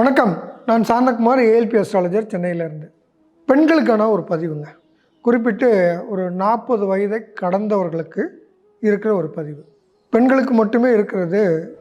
வணக்கம். நான் Santhakumar ALP astrologer சென்னையிலேருந்து. பெண்களுக்கான ஒரு பதிவுங்க. குறிப்பிட்டு ஒரு நாற்பது வயதை கடந்தவர்களுக்கு இருக்கிற ஒரு பதிவு. பெண்களுக்கு மட்டுமே இருக்கிறது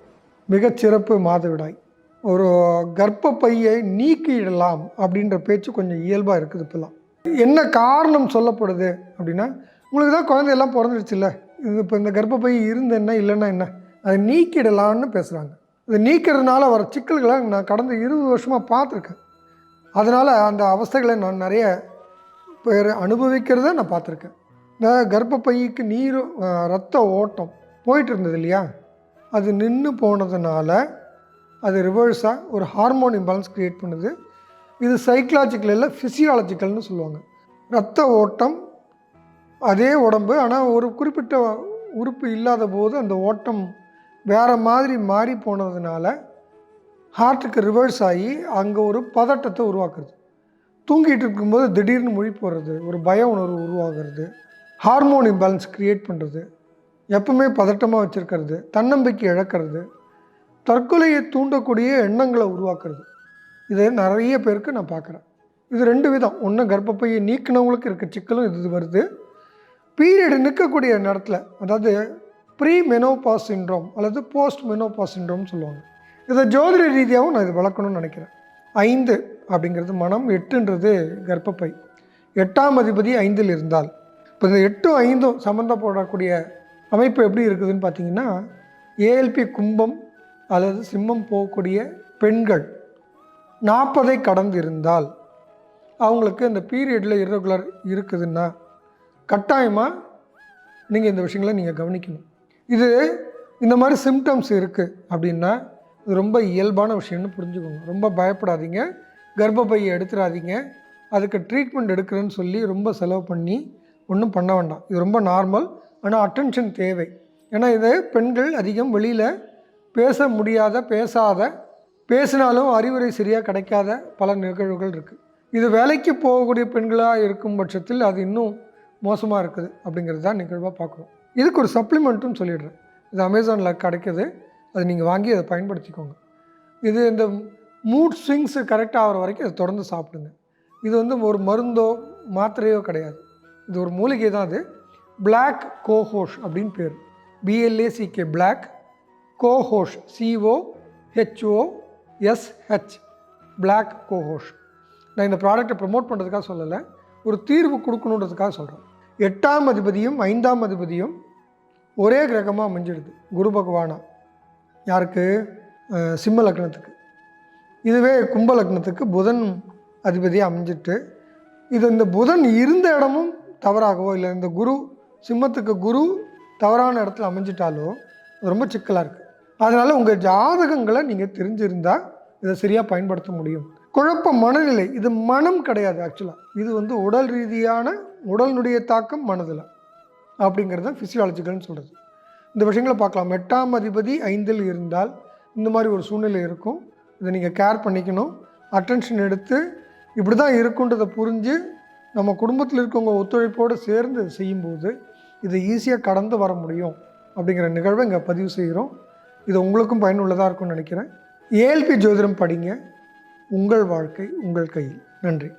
மிகச்சிறப்பு மாதவிடாய். ஒரு கர்ப்பப்பையை நீக்கிடலாம் அப்படின்ற பேச்சு கொஞ்சம் இயல்பாக இருக்குது இப்போலாம் என்ன காரணம் சொல்லப்படுது அப்படின்னா உங்களுக்கு தான் குழந்தையெல்லாம் பிறந்துடுச்சுல்ல இது இப்போ இந்த கர்ப்பப்பை இருந்து என்ன இல்லைன்னா என்ன? அதை நீக்கிடலாம்னு பேசுகிறாங்க இதை நீக்கிறதுனால வர சிக்கல்களை நான் கடந்த இருபது வருஷமாக பார்த்துருக்கேன். அதனால் அந்த அவஸ்தைகளை நான் நிறைய பேர் அனுபவிக்கிறத நான் பார்த்துருக்கேன். இந்த கர்ப்பப்பைக்கு நீர் ரத்த ஓட்டம் போயிட்டு இருந்தது இல்லையா? அது நின்று போனதுனால அது ரிவர்ஸாக ஒரு ஹார்மோன் இம்பேலன்ஸ் க்ரியேட் பண்ணுது. இது சைக்கலாஜிக்கல் இல்லை ஃபிசியாலஜிக்கல்னு சொல்லுவாங்க. ரத்த ஓட்டம் அதே உடம்பு ஆனால் ஒரு குறிப்பிட்ட உறுப்பு இல்லாத போது அந்த ஓட்டம் வேறு மாதிரி மாறி போனதுனால ஹார்ட்டுக்கு ரிவர்ஸ் ஆகி அங்கே ஒரு பதட்டத்தை உருவாக்குறது. தூங்கிட்டு இருக்கும்போது திடீர்னு மொழி போடுறது ஒரு பய உணர்வு உருவாகிறது ஹார்மோன் இம்பேலன்ஸ் க்ரியேட் பண்ணுறது எப்பவுமே பதட்டமாக வச்சுருக்கிறது தன்னம்பிக்கை இழக்கிறது தற்கொலையை தூண்டக்கூடிய எண்ணங்களை உருவாக்குறது. இது நிறைய பேருக்கு நான் பார்க்குறேன். இது ரெண்டு விதம். ஒன்று கர்ப்பப்பையை நீக்கினவங்களுக்கு இருக்க சிக்கலும் இது வருது. பீரியடு நிற்கக்கூடிய நேரத்தில் அதாவது ப்ரீ மெனோபாஸ் சின்ரோம் அல்லது போஸ்ட் மெனோபாஸ் சிண்ட்ரோம்னு சொல்லுவாங்க. இதை ஜோதிட ரீதியாகவும் நான் இது வளர்க்கணும்னு நினைக்கிறேன். ஐந்து அப்படிங்கிறது மனம் எட்டுன்றது கர்ப்பப்பை. எட்டாம் அதிபதி ஐந்தில் இருந்தால். இப்போ இந்த எட்டும் ஐந்தும் சம்மந்தப்படக்கூடிய அமைப்பு எப்படி இருக்குதுன்னு பார்த்தீங்கன்னா ஏஎல்பி கும்பம் அல்லது சிம்மம் போகக்கூடிய பெண்கள் நாற்பதை கடந்து இருந்தால் அவங்களுக்கு இந்த பீரியடில் இரகுலர் இருக்குதுன்னா கட்டாயமாக நீங்கள் இந்த விஷயங்களை நீங்கள் கவனிக்கணும். இது இந்த மாதிரி சிம்டம்ஸ் இருக்குது அப்படின்னா இது ரொம்ப இயல்பான விஷயம்னு புரிஞ்சுக்கோங்க. ரொம்ப பயப்படாதீங்க. கர்ப்பப்பையை எடுத்துடாதீங்க அதுக்கு ட்ரீட்மெண்ட் எடுக்கிறேன்னு சொல்லி ரொம்ப செலவு பண்ணி ஒன்றும் பண்ண வேண்டாம். இது ரொம்ப நார்மல் ஆனால் அட்டென்ஷன் தேவை. ஏன்னா இது பெண்கள் அதிகம் வெளியில் பேச முடியாத பேசாத பேசினாலும் அறிவுரை சரியாக கிடைக்காத பல நிகழ்வுகள் இருக்குது இது வேலைக்கு போகக்கூடிய பெண்களாக இருக்கும் பட்சத்தில் அது இன்னும் மோசமாக இருக்குது அப்படிங்கிறது தான் நிகழ்வாக பார்க்குறோம். இதுக்கு ஒரு சப்ளிமெண்ட்டும் சொல்லிடுறேன். இது அமேசானில் கிடைக்கிது. அது நீங்கள் வாங்கி அதை பயன்படுத்திக்கோங்க. இது இந்த மூட் ஸ்விங்ஸு கரெக்டாக ஆகிற வரைக்கும் அதை தொடர்ந்து சாப்பிடுங்க. இது வந்து ஒரு மருந்தோ மாத்திரையோ கிடையாது. இது ஒரு மூலிகை தான் அது. பிளாக் கோஹோஷ் அப்படின்னு பேர். B L A C K black cohosh C O H O S H black cohosh நான் இந்த ப்ராடக்ட்டை ப்ரமோட் பண்ணுறதுக்காக சொல்லலை. ஒரு தீர்வு கொடுக்கணுன்றதுக்காக சொல்கிறேன் எட்டாம் அதிபதியும் ஐந்தாம் அதிபதியும் ஒரே கிரகமாக அமைஞ்சிடுது குரு பகவானா. யாருக்கு? சிம்ம லக்னத்துக்கு. இதுவே கும்ப லக்னத்துக்கு புதன் அதிபதியாக அமைஞ்சிட்டு இது இந்த புதன் இருந்த இடமும் தவறாகவோ இல்லை இந்த குரு சிம்மத்துக்கு குரு தவறான இடத்துல அமைஞ்சிட்டாலோ ரொம்ப சிக்கலாக இருக்குது அதனால் உங்கள் ஜாதகங்களை நீங்கள் தெரிஞ்சிருந்தால் இதை சரியாக பயன்படுத்த முடியும். குழப்ப மனநிலை இது மனம் கிடையாது ஆக்சுவலாக இது வந்து உடல் ரீதியான உடலினுடைய தாக்கம் மனதில். அப்படிங்கிறது ஃபிசியாலஜிக்கல்னு சொல்கிறது இந்த விஷயங்களை பார்க்கலாம். எட்டாம் அதிபதி ஐந்தில் இருந்தால் இந்த மாதிரி ஒரு சூழ்நிலை இருக்கும். இதை நீங்கள் கேர் பண்ணிக்கணும். அட்டென்ஷன் எடுத்து இப்படி தான் இருக்குன்றதை புரிஞ்சு நம்ம குடும்பத்தில் இருக்கவங்க ஒத்துழைப்போடு சேர்ந்து செய்யும்போது இதை ஈஸியாக கடந்து வர முடியும் அப்படிங்கிற நிகழ்வை இங்கே பதிவு செய்கிறோம். இது உங்களுக்கும் பயனுள்ளதாக இருக்கும்னு நினைக்கிறேன். ஏஎல்பி ஜோதிடம் படிங்க. உங்கள் வாழ்க்கை உங்கள் கையில். நன்றி.